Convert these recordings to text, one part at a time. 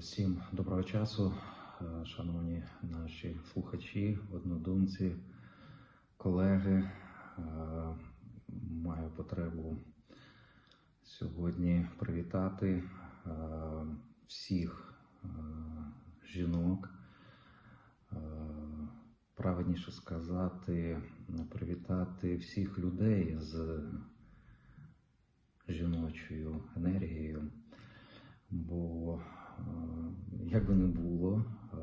Всім доброго часу, е, шановні наші слухачі, однодумці, колеги. Е, Маю потребу сьогодні привітати е, всіх жінок. Правильніше сказати, привітати всіх людей з жіночою енергією. Бо як би не було, е,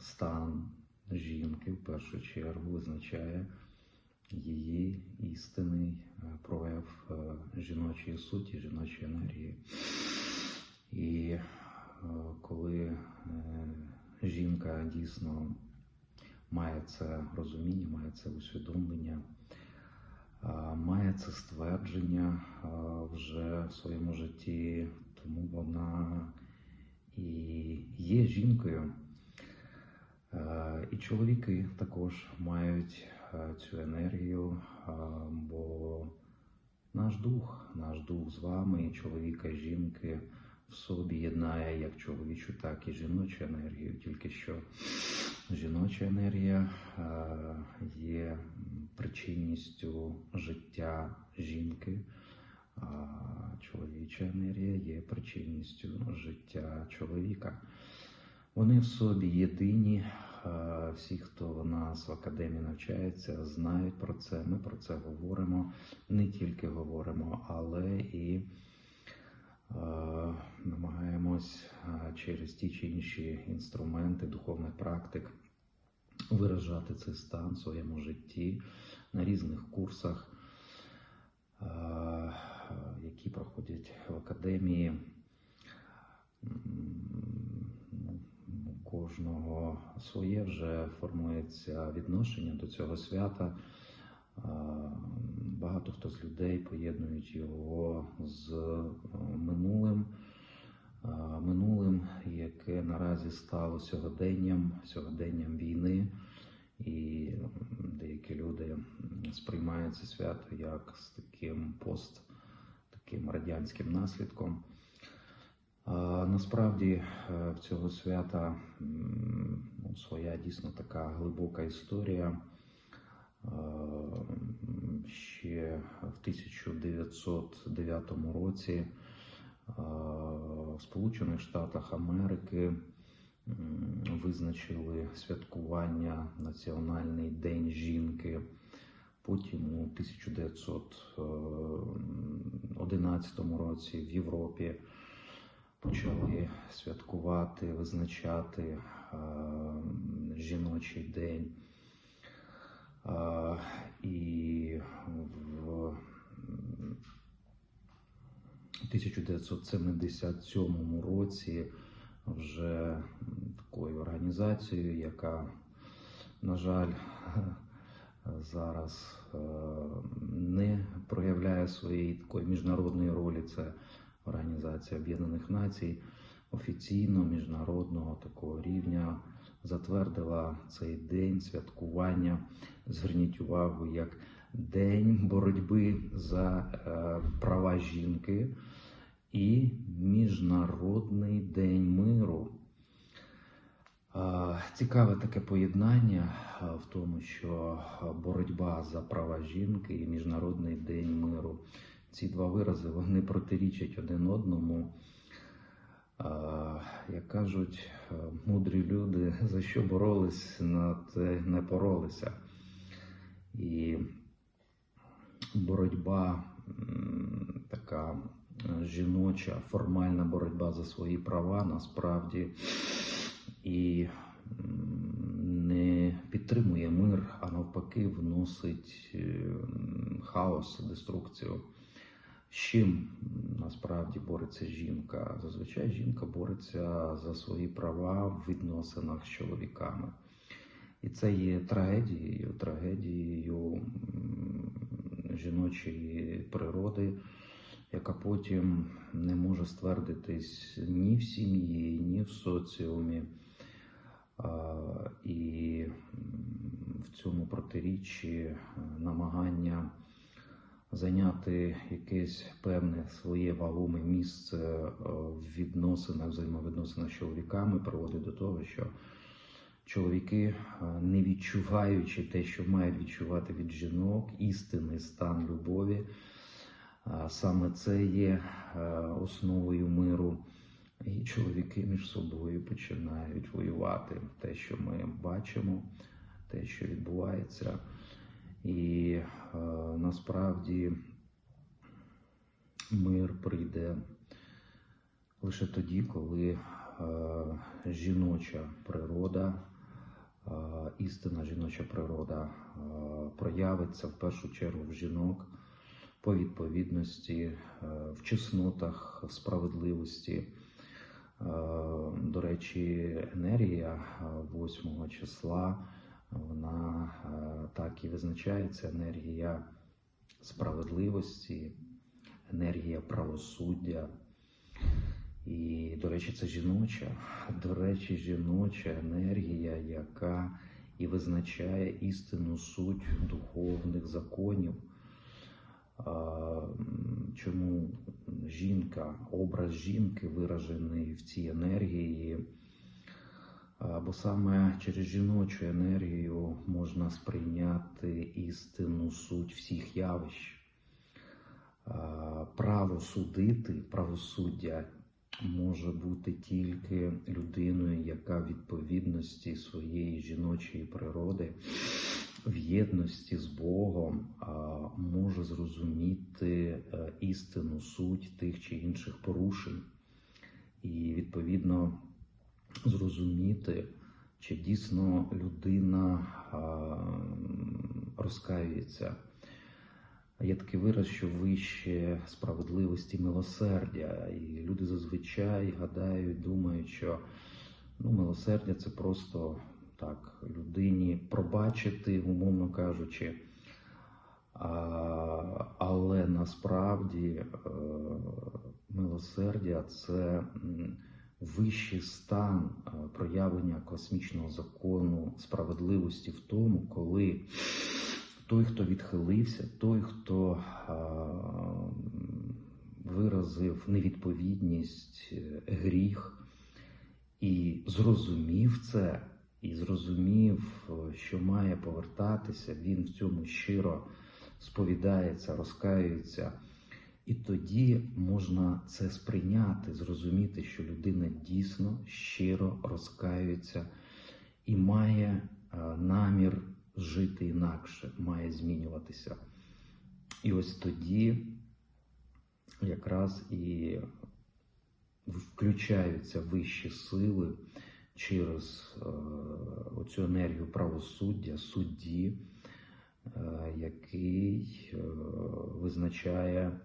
стан жінки в першу чергу визначає її істинний е, прояв е, жіночої суті, жіночої енергії. І е, коли е, жінка дійсно має це розуміння, має це усвідомлення, має це ствердження вже в своєму житті, тому вона і є жінкою. Е, І чоловіки також мають е, цю енергію, бо наш дух, наш дух з вами, і чоловіка і жінки в собі єднає як чоловічу, так і жіночу енергію. Тільки що жіноча енергія е, є причинністю життя жінки, а чоловіча енергія є причинністю життя чоловіка. Вони в собі єдині. Всі, хто в нас в академії навчається, знають про це. Ми про це говоримо. Не тільки говоримо, але і е, намагаємось через ті чи інші інструменти духовних практик виражати цей стан в своєму житті на різних курсах, е, які проходять в академії. Ну, У кожного своє вже формується відношення до цього свята. Багато хто з людей поєднують його з е, минулим, минулим, яке наразі стало сьогоденням, сьогоденням війни, і деякі люди сприймають це свято як з таким пост, таким радянським наслідком. Насправді е, в цього свята ну, своя дійсно така глибока історія. Е, Ще в 1909 році е, в Сполучених Штатах Америки визначили святкування Національний день жінки. Потім у 1911 році в Європі почали святкувати, визначати е, жіночий день. Е, і в 1977 році вже такою організацією, яка, на жаль, зараз е, не проявляє своєї такої міжнародної ролі. Це Організація Об'єднаних Націй офіційно міжнародного такого рівня затвердила цей день святкування. Зверніть увагу, як День боротьби за е, права жінки і Міжнародний день миру. Е, Цікаве таке поєднання е, в тому, що боротьба за права жінки і Міжнародний день миру. Ці два вирази вони протирічать один одному. Е, Як кажуть е, мудрі люди, за що боролись, на те не поролися. І боротьба така е, жіноча, формальна боротьба за свої права насправді і не підтримує мир, а навпаки, вносить е, хаос, деструкцію. З чим насправді бореться жінка? Зазвичай жінка бореться за свої права в відносинах з чоловіками. І це є трагедією, трагедією жіночої природи, яка потім не може ствердитись ні в сім'ї, ні в соціумі. І в цьому протиріччі е, намагання зайняти якесь певне своє вагоме місце е, в відносинах, взаємовідносинах з чоловіками, приводить до того, що чоловіки, е, не відчуваючи те, що мають відчувати від жінок, істинний стан любові, саме це є основою миру. І чоловіки між собою починають воювати. Те, що ми бачимо, те, що відбувається. І е, насправді мир прийде лише тоді, коли е, жіноча природа, е, істинна жіноча природа е, проявиться в першу чергу в жінок по відповідності, е, в чеснотах, в справедливості. Е, До речі, енергія 8 числа вона е, так і визначається енергія справедливості, енергія правосуддя. І, до речі, це жіноча, до речі, жіноча енергія, яка і визначає істинну суть духовних законів. Чому жінка, образ жінки виражений в цій енергії? Бо саме через жіночу енергію можна сприйняти істинну суть всіх явищ. Право судити, правосуддя може бути тільки людиною, яка в відповідності своєї жіночої природи, в єдності з Богом, може зрозуміти е, істинну суть тих чи інших порушень, і відповідно зрозуміти, чи дійсно людина розкаюється. Є такий вираз, що вище справедливості милосердя. І люди зазвичай гадають, думають, що ну, милосердя це просто так людині пробачити, умовно кажучи. А, але насправді е, милосердя це вищий стан е, проявлення космічного закону справедливості в тому, коли той, хто відхилився, той, хто а, виразив невідповідність, е, гріх і зрозумів це, і зрозумів, е, що має повертатися, він в цьому щиро сповідається, розкаюється. І тоді можна це сприйняти, зрозуміти, що людина дійсно щиро розкаюється і має е, намір жити інакше, має змінюватися. І ось тоді якраз і включаються вищі сили через е, оцю енергію правосуддя, судді, е, який е, визначає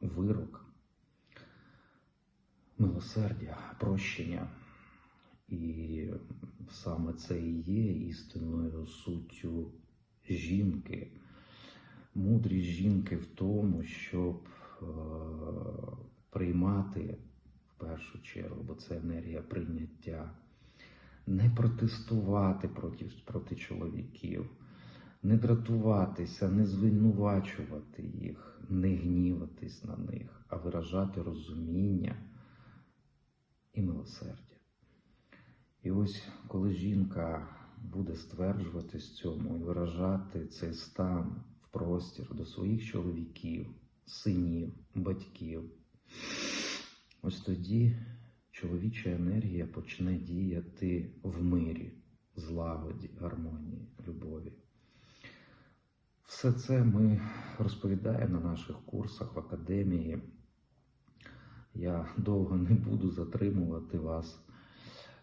вирок, милосердя, прощення. І саме це і є істинною суттю жінки. Мудрість жінки в тому, щоб приймати в першу чергу, бо це енергія прийняття, не протестувати проти, проти чоловіків, не дратуватися, не звинувачувати їх, не гніватись на них, а виражати розуміння і милосердя. І ось коли жінка буде стверджуватись цьому і виражати цей стан в простір до своїх чоловіків, синів, батьків, ось тоді чоловіча енергія почне діяти в мирі, злагоді, гармонії, любові. Все це ми розповідаємо на наших курсах в академії. Я довго не буду затримувати вас.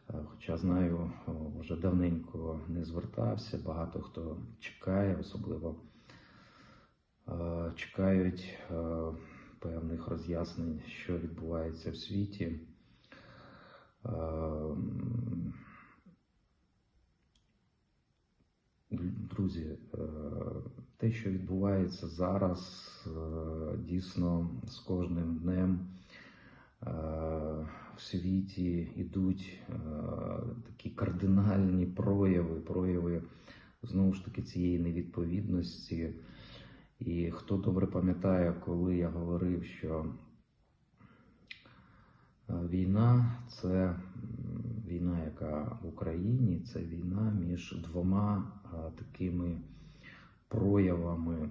Е, Хоча знаю, вже давненько не звертався, багато хто чекає, особливо е, чекають е, певних роз'яснень, що відбувається в світі. Е, м, Друзі, е, те, що відбувається зараз, е, дійсно з кожним днем е, в світі йдуть такі кардинальні прояви, прояви знову ж таки цієї невідповідності. І хто добре пам'ятає, коли я говорив, що війна це війна, яка в Україні, це війна між двома такими проявами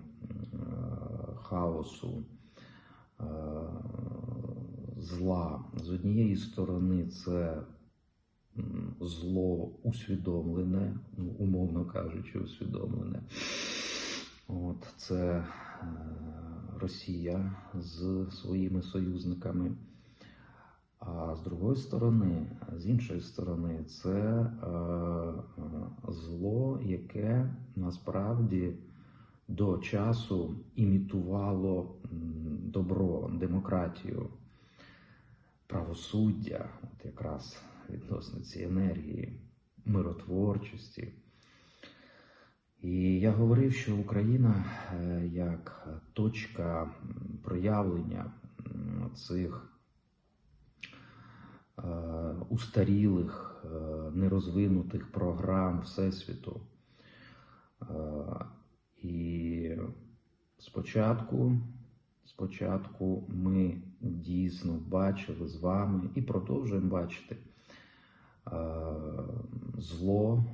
хаосу, зла. З однієї сторони, це зло усвідомлене, ну, умовно кажучи, усвідомлене. От це е, Росія з своїми союзниками. А з другої сторони, з іншої сторони, це е, зло, яке насправді до часу імітувало добро, демократію, правосуддя, от якраз відносно цієї енергії, миротворчості. І я говорив, що Україна е, як точка проявлення цих устарілих, е, нерозвинутих програм Всесвіту. Е, І спочатку, спочатку ми дійсно бачили з вами і продовжуємо бачити е, зло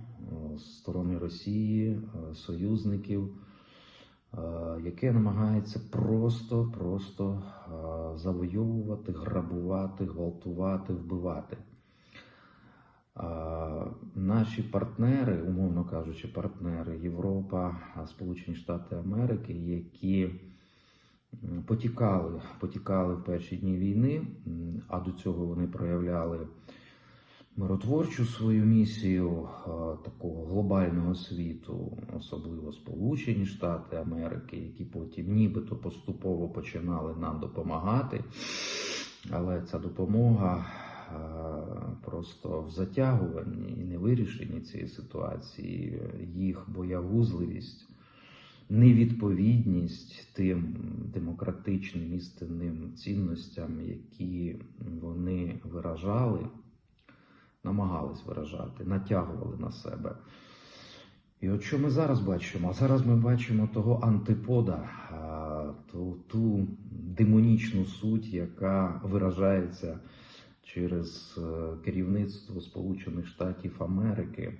з сторони Росії, союзників, яке намагається просто, просто е, завойовувати, грабувати, гвалтувати, вбивати. Наші партнери, умовно кажучи, партнери Європа, Сполучені Штати Америки, які потікали, потікали в перші дні війни, а до цього вони проявляли миротворчу свою місію такого глобального світу, особливо Сполучені Штати Америки, які потім нібито поступово починали нам допомагати. Але ця допомога просто в затягуванні і невирішенні цієї ситуації, їх боягузливість, невідповідність тим демократичним істинним цінностям, які вони виражали, намагались виражати, натягували на себе. І от що ми зараз бачимо? А зараз ми бачимо того антипода, ту, ту демонічну суть, яка виражається через е, керівництво Сполучених Штатів Америки.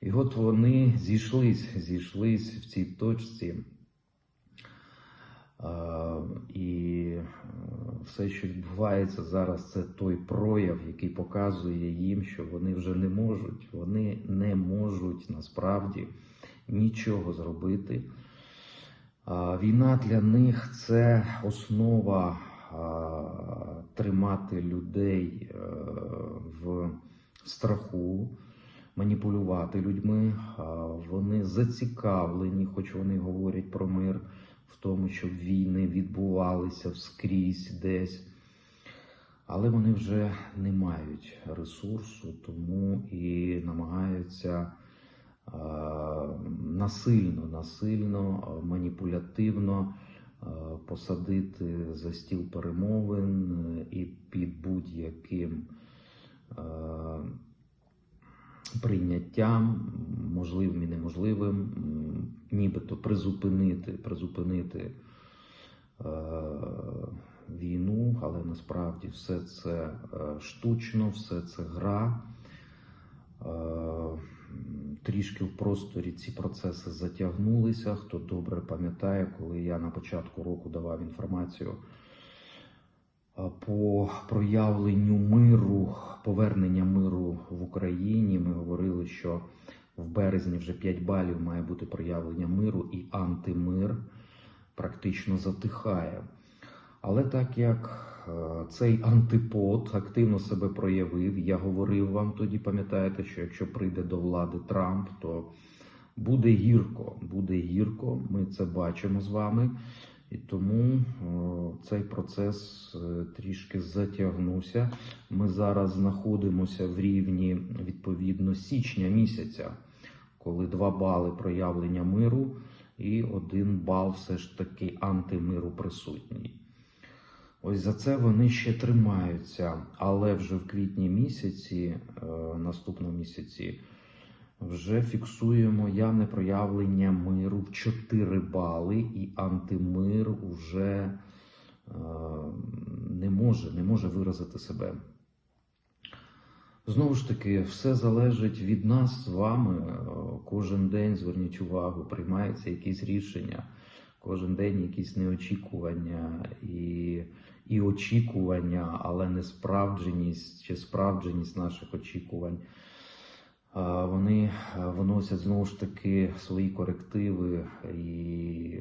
І от вони зійшлись, зійшлись в цій точці. І е, все, що відбувається зараз, це той прояв, який показує їм, що вони вже не можуть, вони не можуть насправді нічого зробити. Війна для них це основа тримати людей е, в страху, маніпулювати людьми. Вони зацікавлені, хоч вони говорять про мир, в тому, щоб війни відбувалися вскрізь десь. Але вони вже не мають ресурсу, тому і намагаються е, насильно, насильно, е, маніпулятивно е, посадити за стіл перемовин е, і під будь-яким е, прийняттям, можливим і неможливим, нібито призупинити, призупинити е, війну, але насправді все це е, штучно, все це гра. Трішки в просторі ці процеси затягнулися. Хто добре пам'ятає, коли я на початку року давав інформацію по проявленню миру, повернення миру в Україні, ми говорили, що в березні вже 5 балів має бути проявлення миру, і антимир практично затихає. Але так як цей антипод активно себе проявив, я говорив вам тоді, пам'ятаєте, що якщо прийде до влади Трамп, то буде гірко, буде гірко. Ми це бачимо з вами. І тому о, цей процес е, трішки затягнувся. Ми зараз знаходимося в рівні відповідно січня місяця, коли 2 бали проявлення миру і один бал все ж таки антимиру присутній. Ось за це вони ще тримаються, але вже в квітні місяці, е, наступному місяці, вже фіксуємо явне проявлення миру в 4 бали, і антимир вже е, не може, не може виразити себе. Знову ж таки, все залежить від нас з вами. Е, Кожен день зверніть увагу, приймаються якісь рішення, кожен день якісь неочікування і, і очікування, але не справдженість чи справдженість наших очікувань. Вони е, виносять знову ж таки свої корективи, і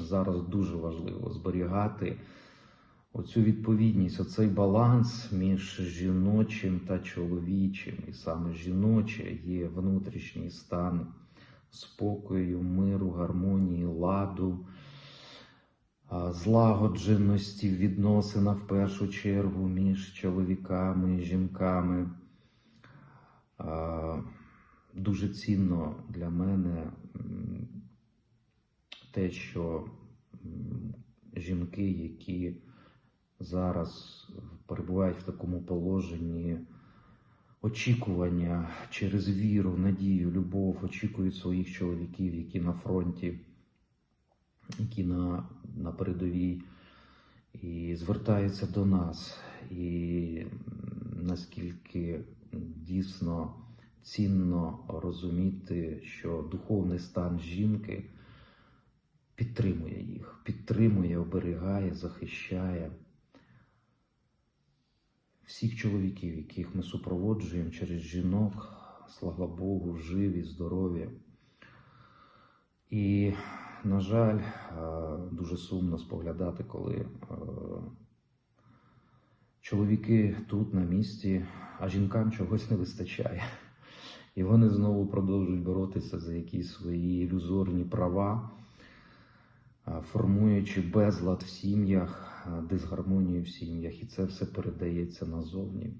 зараз дуже важливо зберігати оцю відповідність, оцей баланс між жіночим та чоловічим. І саме жіноче є внутрішній стан спокою, миру, гармонії, ладу, злагодженості в відносинах в першу чергу між чоловіками і жінками. Дуже цінно для мене те, що жінки, які зараз перебувають в такому положенні очікування через віру, надію, любов, очікують своїх чоловіків, які на фронті, які на, на передовій, і звертаються до нас. І наскільки дійсно цінно розуміти, що духовний стан жінки підтримує їх, підтримує, оберігає, захищає всіх чоловіків, яких ми супроводжуємо через жінок, слава Богу, живі, здорові. І, на жаль, е, дуже сумно споглядати, коли е, чоловіки тут на місці, а жінкам чогось не вистачає. І вони знову продовжують боротися за якісь свої ілюзорні права, формуючи безлад в сім'ях, дисгармонію в сім'ях, і це все передається назовні.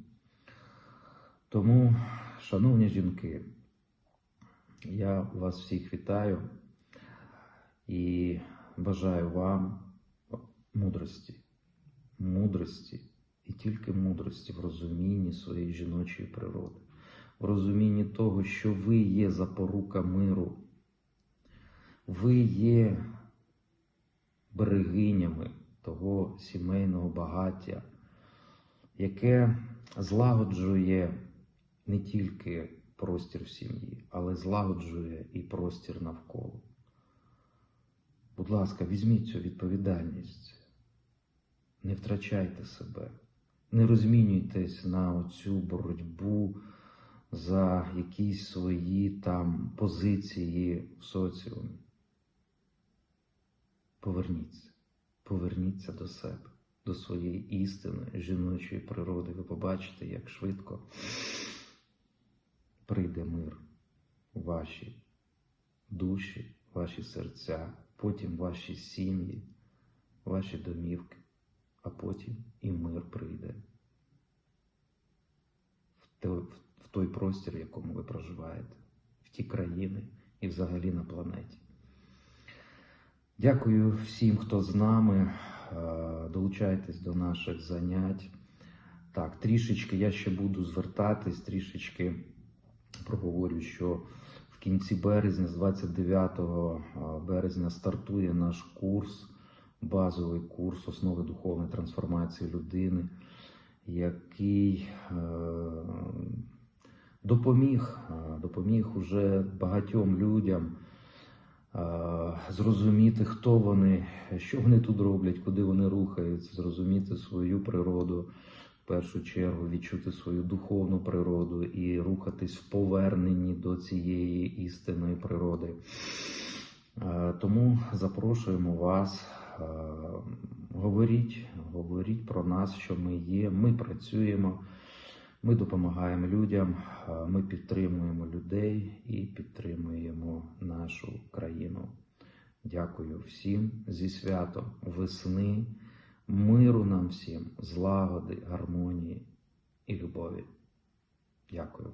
Тому, шановні жінки, я вас всіх вітаю і бажаю вам мудрості, мудрості і тільки мудрості в розумінні своєї жіночої природи, в розумінні того, що ви є запорука миру, ви є берегинями того сімейного багаття, яке злагоджує не тільки простір в сім'ї, але злагоджує і простір навколо. Будь ласка, візьміть цю відповідальність, не втрачайте себе, не розмінюйтесь на оцю боротьбу за якісь свої там позиції в соціумі. Поверніться, поверніться до себе, до своєї істини, жіночої природи. Ви побачите, як швидко прийде мир у ваші душі, ваші серця, потім ваші сім'ї, ваші домівки, а потім і мир прийде в той, простір, в якому ви проживаєте, в ті країни і взагалі на планеті. Дякую всім, хто з нами. Е, Долучайтесь до наших занять. Так, трішечки я ще буду звертатись, трішечки проговорю, що кінці березня, з 29 березня, стартує наш курс, базовий курс основи духовної трансформації людини, який е, допоміг, е, допоміг уже багатьом людям е, зрозуміти, хто вони, що вони тут роблять, куди вони рухаються, зрозуміти свою природу, першу чергу відчути свою духовну природу і рухатись в поверненні до цієї істинної природи. Е, Тому запрошуємо вас. е, Говоріть, говоріть про нас, що ми є. Ми працюємо, ми допомагаємо людям, е, ми підтримуємо людей і підтримуємо нашу країну. Дякую всім зі святом весни, миру нам всім, злагоди, гармонії і любові. Дякую.